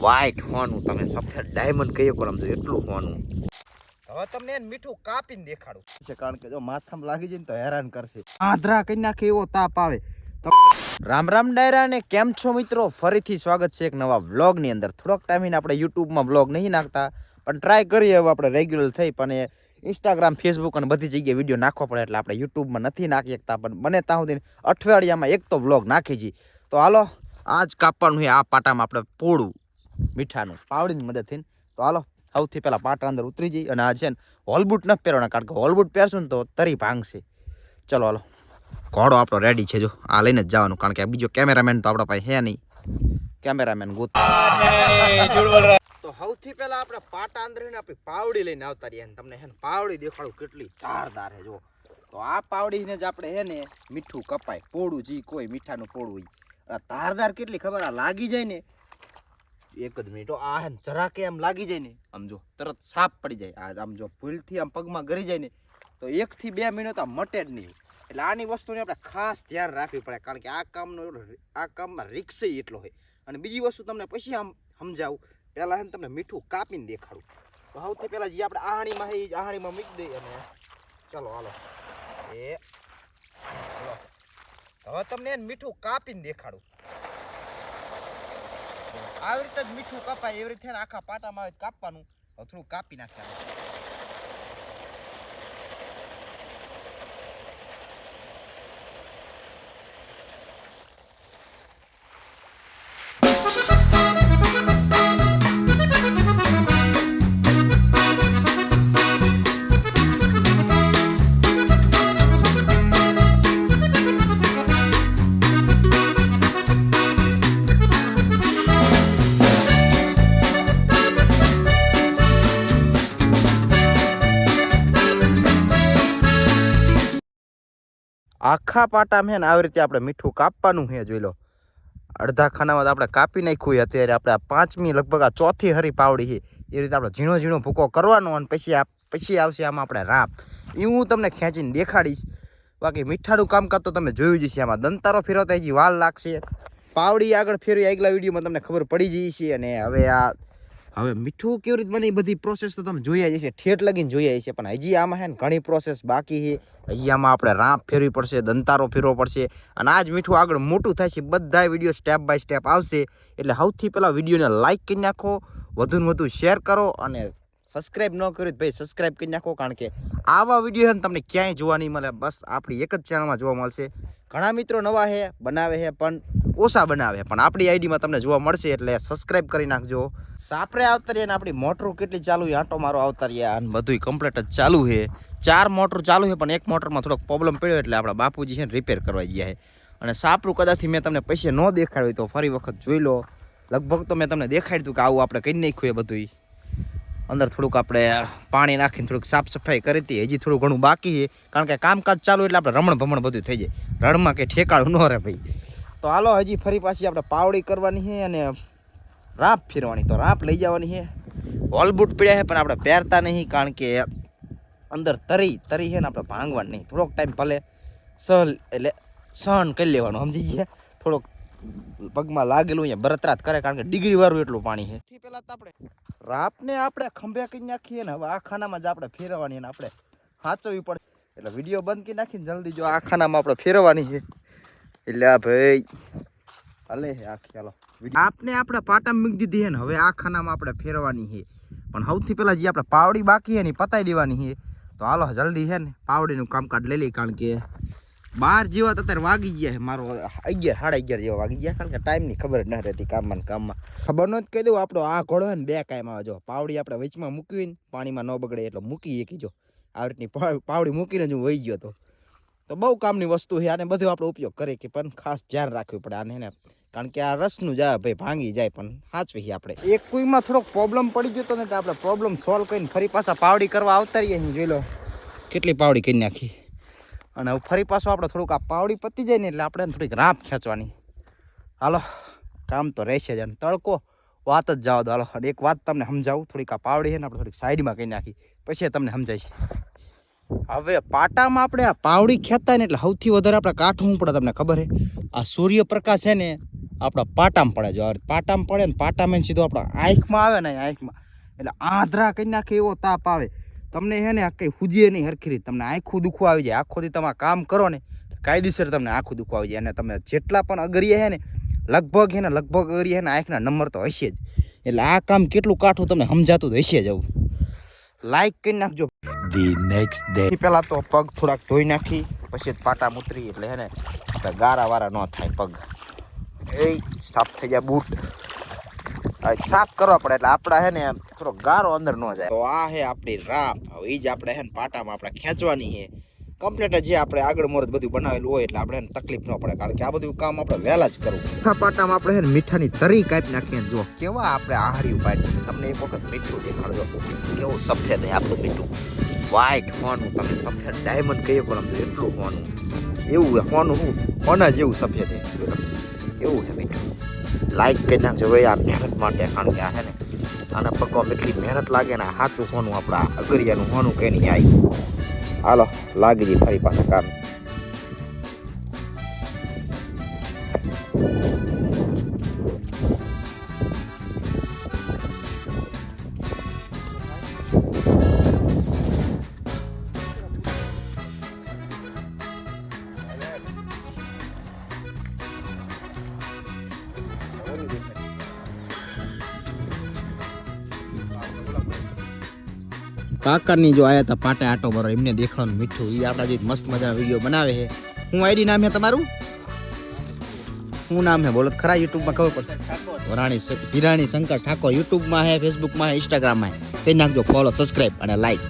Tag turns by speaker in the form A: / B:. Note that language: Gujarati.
A: વ્હાઈટ હોવાનું તમે સફેદ ડાયમંડ કહીએ કરો આમ તો એટલું હોવાનું.
B: હવે તમને એને મીઠું કાપીને દેખાડું.
A: છે કારણ કે જો માથામાં લાગી જાય ને તો હેરાન કરશે. આંધ્રા કરી નાખે એવો તાપ આવે. રામ રામ ડાયરા ને કેમ છો મિત્રો? ફરીથી સ્વાગત છે એક નવા વ્લોગની અંદર. થોડોક ટાઈમ આપણે યુટ્યુબમાં વ્લોગ નહીં નાખતા પણ ટ્રાય કરીએ હવે આપણે રેગ્યુલર થઈ પણ એ ઇન્સ્ટાગ્રામ ફેસબુક અને બધી જગ્યાએ વીડિયો નાખવા પડે એટલે આપણે યુટ્યુબમાં નથી નાખી શકતા પણ બને ત્યાં સુધી અઠવાડિયામાં એક તો વ્લોગ નાખી જઈએ તો હાલો આજ કાપવાનું છે આ પાટામાં આપણે પોળું. મીઠાનું પાવડીની મદદથી. તો હાલો, સૌથી પહેલા પાટા અંદર ઉતરી જઈ અને આ છે ને હોલબૂટ ન પહેરવાના, કારણ કે હોલબૂટ પહેરશું ને તો તરી ભાંગશે. ચલો હાલો, ઘોડો આપણો રેડી છે જો. આ લઈને જ જવાનું, કારણ કે બીજો કેમેરામેન તો આપણા પાસે હે નહીં. કેમેરામેન ગોત. તો સૌથી પહેલા આપણે પાટા અંદર આપણી પાવડી લઈને આવતા રહીએ. તમને હે પાવડી દેખાડું કેટલી ચારદાર છે જો. તો આ પાવડીને જ આપણે હે ને મીઠું કપાય. પોળું, જી કોઈ મીઠાનું પોળું હોય. ધારદાર કેટલી ખબર, આ લાગી જાય ને એક જ મિનિટ આ હે ને જરાકે આમ લાગી જાય ને, આમ જો તરત સાફ પડી જાય. આ આમ જો ભૂલથી આમ પગમાં ગરી જાય ને, તો એક થી બે મિનિટ આ મટે જ નહીં. એટલે આની વસ્તુને આપણે ખાસ ધ્યાન રાખવી પડે, કારણ કે આ કામનો આ કામમાં રિક્સ એટલો હોય. અને બીજી વસ્તુ તમને પછી આમ સમજાવું. પહેલાં હે તમને મીઠું કાપીને દેખાડું. તો સૌથી પહેલાં જે આપણે આહણીમાં એ આહાણીમાં મૂકી દઈએ અને ચલો, હાલો. એ હવે તમને એને મીઠું કાપીને દેખાડું. આવી રીતે જ મીઠું કપાય એવી રીતે આખા પાટામાં આવે કાપવાનું. થોડું કાપી નાખવાનું. આખા પાટામાં છે ને આવી રીતે આપણે મીઠું કાપવાનું છે, જોઈ લો. અડધા ખાનામાં આપણે કાપી નાખ્યું અત્યારે આપણે આ પાંચમી, લગભગ આ ચોથી હરી પાવડી છે, એ રીતે આપણે ઝીણો ઝીણો ભૂકો કરવાનો અને પછી આ, પછી આવશે આમાં આપણે રાપ એ હું તમને ખેંચીને દેખાડીશ. બાકી મીઠાનું કામકાજ તો તમે જોયું જ છે આમાં દંતારો ફેરવતા હજી વાલ લાગશે. પાવડી આગળ ફેરવી આગલા વિડીયોમાં તમને ખબર પડી જઈ છે અને હવે આ હવે મીઠું કેવી રીતે બને એ બધી પ્રોસેસ તો તમે જોઈ જ છે ઠેઠ લગીને જોઈ છે પણ હજી આમાં છે ને ઘણી પ્રોસેસ બાકી છે. હજી આમાં આપણે રાંપ ફેરવી પડશે, દંતારો ફેરવો પડશે. અને આ જ મીઠું આગળ મોટું થાય છે. બધા વીડિયો સ્ટેપ બાય સ્ટેપ આવશે. એટલે સૌથી પહેલાં વિડીયોને લાઇક કરી નાખો. વધુને વધુ શેર કરો અને સબસ્ક્રાઇબ ન કર્યું ભાઈ સબસ્ક્રાઇબ કરી નાખો. કારણ કે આવા વીડિયો છે ને તમને ક્યાંય જોવા નહીં મળે. બસ આપણી એક જ ચેનલમાં જોવા મળશે. ઘણા મિત્રો નવા છે, બનાવે છે, પણ ઓછા બનાવે. પણ આપણી આઈડીમાં તમને જોવા મળશે એટલે સબસ્ક્રાઇબ કરી નાખજો. સાપરે આવતા અને ને આપણી મોટરું કેટલી ચાલુ છે? આંટો મારો આવતા રહ્યા અને બધું કમ્પ્લીટ જ ચાલુ છે. ચાર મોટર ચાલુ છે પણ એક મોટરમાં થોડોક પ્રોબ્લેમ પડ્યો એટલે આપણા બાપુજી છે ને રિપેર કરવા ગયા છે. અને સાપરું કદાચથી મેં તમને પૈસે ન દેખાડ્યું તો ફરી વખત જોઈ લો. લગભગ તો મેં તમને દેખાડ્યું હતું કે આવું આપણે કરી નાખ્યું એ બધું અંદર થોડુંક આપણે પાણી નાખીને થોડુંક સાફ સફાઈ કરી હતી. હજી થોડું ઘણું બાકી છે. કારણ કે કામકાજ ચાલુ એટલે આપણે રમણ ભમણ બધું થઈ જાય. રણમાં કંઈ ઠેકાણું ન રહે ભાઈ. તો હાલો હજી ફરી પાછી આપણે પાવડી કરવાની છે અને રાપ ફેરવાની. તો રાપ લઈ જવાની છે. હોલબૂટ પડ્યા છે પણ આપણે પહેરતા નહીં કારણ કે અંદર તરી તરી છે ને આપણે ભાંગવાની નહીં. થોડોક ટાઈમ ભલે સહન એટલે સહન કરી લેવાનું સમજી ગયા? થોડોક પગમાં લાગેલું અહીંયા બરતરાત કરે કારણ કે ડિગ્રી વાળું એટલું પાણી છે. પહેલાં તો આપણે રાપને આપણે ખંભે કરી નાખીએ ને હવે આ ખાનામાં જ આપણે ફેરવવાની ને આપણે સાચવવી પડે. એટલે વીડિયો બંધ કરી નાખીને જલ્દી જો આ ખાનામાં આપણે ફેરવવાની છે. એટલે આ ભાઈ, હલે હે આખી ચાલો આપણે આપણે પાટામાં મૂકી દીધી છે ને, હવે આ ખાનામાં આપણે ફેરવાની છે પણ સૌથી પહેલાં જે આપણે પાવડી બાકી છે ને પતાવી દેવાની છે તો હાલો, જલ્દી છે ને, પાવડીનું કામકાજ લઈ લઈ કારણ કે બાર જેવા તો અત્યારે વાગી ગયા છે મારો અગિયાર, સાડા અગિયાર જેવા વાગી ગયા કારણ કે ટાઈમની ખબર જ ન રહેતી કામમાં કામમાં. ખબર ન કહી દઉં, આપણો આ ઘોડો ને, બે કાયમ આવે. જો, પાવડી આપણે વચમાં મૂકીને પાણીમાં ન બગડે એટલે મૂકી એકી જો. આવી રીતની પાવડી મૂકીને જ હું વહી ગયો હતો તો બહુ કામની વસ્તુ છે આને બધું આપણે ઉપયોગ કરીએ કે પણ ખાસ ધ્યાન રાખવું પડે આને ને કારણ કે આ રસનું જાય ભાઈ ભાંગી જાય પણ સાચવી છીએ આપણે. એક કુઈમાં થોડોક પ્રોબ્લેમ પડી ગયો હતો ને તો આપણે પ્રોબ્લેમ સોલ્વ કરીને ફરી પાછા પાવડી કરવા આવતા રહીએ અહીં જોઈ લો. કેટલી પાવડી કરી નાખી? અને હવે ફરી પાછું આપણે થોડુંક આ પાવડી પતી જાય ને એટલે આપણે થોડીક રાંપ ખેંચવાની. હાલો કામ તો રહેશે જ અને તડકો વાત જ જાવ દો. હાલો અને એક વાત તમને સમજાવું થોડીક આ પાવડી છે ને આપણે થોડીક સાઈડમાં કહી નાખી. પછી તમને સમજાય છે હવે પાટામાં આપણે આ પાવડી ખેતા ને એટલે સૌથી વધારે આપણે કાઠું પડે તમને ખબર છે આ સૂર્યપ્રકાશ છે ને, આપણા પાટામાં પડે જો. પાટામાં પડે ને પાટામાં સીધો આપણા આંખમાં આવે ને આંખમાં. એટલે આંધળા કરી નાખે એવો તાપ આવે. તમને છે ને કંઈ હુજીએ નહીં હરખી રીતે. તમને આંખું દુખવા આવી જાય. આંખોથી તમે કામ કરો ને, કાયદેસર તમને આંખું દુખવા આવી જાય. અને તમે જેટલા પણ અગરિયા છે ને, લગભગ છે ને, લગભગ અગરિયા છે ને, આંખના નંબર તો હશે જ. એટલે આ કામ કેટલું કાઠું તમને સમજાતું તો હશે જ આવું. લાઈક કરી નાખજો.
C: ધી નેક્સ્ટ ડે
A: પેલા તો પગ થોડાક ધોઈ નાખી પછી જ પાટા મૂતરી એટલે હે ને ગારા વારા ન થાય પગ. એ સાફ થઈ જાય બૂટ. આ સાફ કરવા પડે એટલે આપણા હે ને થોડો ગારો અંદર ન જાય. તો આ હે આપણી રાપ હવે એ જ આપણે હે ને પાટામાં આપણે ખેંચવાની છે કમ્પ્લીટ જે આપણે આગળ મોરત બધું બનાવેલું હોય એટલે આપણે તકલીફ ન પડે. કારણ કે આ બધું કામ આપણે વહેલા જ કરવું. મીઠા પાટામાં આપણે હે ને મીઠાની તરી કાપી નાખીએ જો. કેવા આપણે આહાર્યું ઉપાડી તમને એક વખત મીઠું દેખાડજો. કેવું સફેદ હે આપણું મીઠું. વ્હાઈટ હોનું તમે સફેદ ડાયમંડ કહીએ પણ આમ એટલું હોનું એવું હે હોનું હું હોના જેવું સફેદ હે એવું છે મીઠું? લાઈક કરી નાખજો ભાઈ. આ મહેનત માટે. કારણ કે આ છે ને, આના પકવામાં એટલી મહેનત લાગે ને સાચું હોનું આપણા અગરિયાનું હોનું કે નહીં આવી હાલો લાગી જઈ કાકાની જો આયા હતા પાટે આટો મારો એમને દેખાવાનું મીઠું. એ આપણા જે મસ્ત મજાના વીડિયો બનાવે છે. હું આઈડી નામ છે તમારું? શું નામ છે? બોલો તો ખરા યુટ્યુબમાં ખબર પડે. વરાણી હિરાણી શંકર ઠાકોર યુટ્યુબમાં છે, ફેસબુકમાં છે, ઇન્સ્ટાગ્રામમાં છે. કરી નાખજો, ફોલો સબસ્ક્રાઈબ અને લાઈક